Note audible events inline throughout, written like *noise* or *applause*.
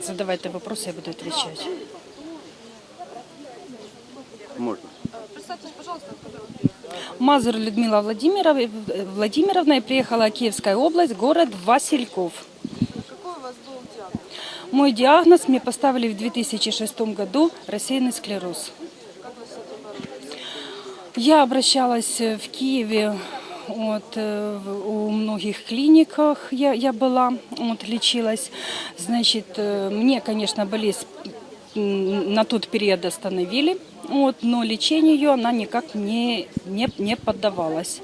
Задавайте вопросы, я буду отвечать. Можно. Мазур Людмила Владимиров- Владимировна, я приехала в Киевская область, город Васильков. Какой у вас был диагноз? Мой диагноз мне поставили в 2006 году рассеянный склероз. Как вы с этим боролись? Я обращалась в Киеве в- у многих клиниках я, я была, вот, лечилась. Значит, э, мне, конечно, болезнь на тот период остановили, вот, но лечению ее она никак не, не, не поддавалась.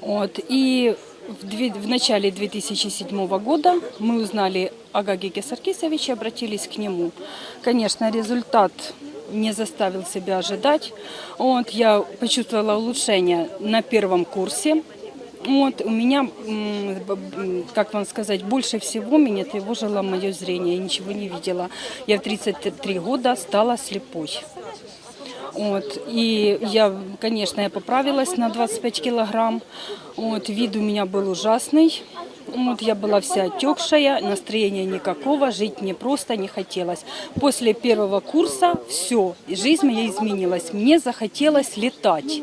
Вот, и в, в начале 2007 года мы узнали о Гагике Саркисовиче, обратились к нему. Конечно, результат не заставил себя ожидать. Вот, я почувствовала улучшение на первом курсе. Вот, у меня, как вам сказать, больше всего меня тревожило мое зрение. Я ничего не видела. Я в 33 года стала слепой. Вот, и я, конечно, я поправилась на 25 килограмм. Вот, вид у меня был ужасный. Вот, я была вся отекшая, настроения никакого, жить мне просто не хотелось. После первого курса все, жизнь моя изменилась. Мне захотелось летать.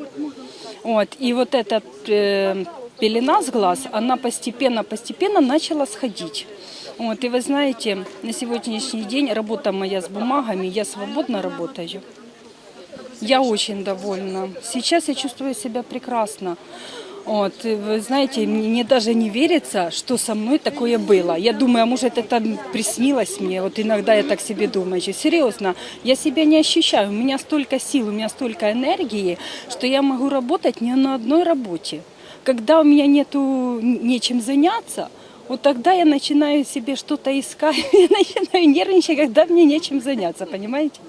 Вот, и вот эта э, пелена с глаз, она постепенно-постепенно начала сходить. Вот, и вы знаете, на сегодняшний день работа моя с бумагами, я свободно работаю. Я очень довольна. Сейчас я чувствую себя прекрасно. Вот, вы знаете, мне даже не верится, что со мной такое было. Я думаю, а может это приснилось мне. Вот иногда я так себе думаю. Серьезно, я себя не ощущаю. У меня столько сил, у меня столько энергии, что я могу работать не на одной работе. Когда у меня нету нечем заняться, вот тогда я начинаю себе что-то искать, *laughs* я начинаю нервничать, когда мне нечем заняться, понимаете?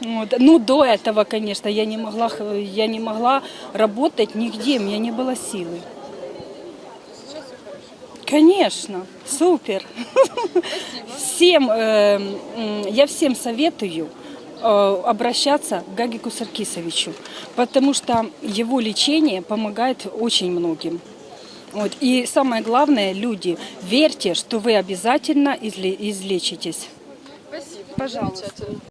Вот. Ну, до этого, конечно, я не могла, я не могла работать нигде, у меня не было силы. Конечно, супер. *laughs* Всем, э, я всем советую обращаться к Гагику Саркисовичу, потому что его лечение помогает очень многим. Вот. И самое главное, люди, верьте, что вы обязательно изле- излечитесь. Спасибо. Пожалуйста.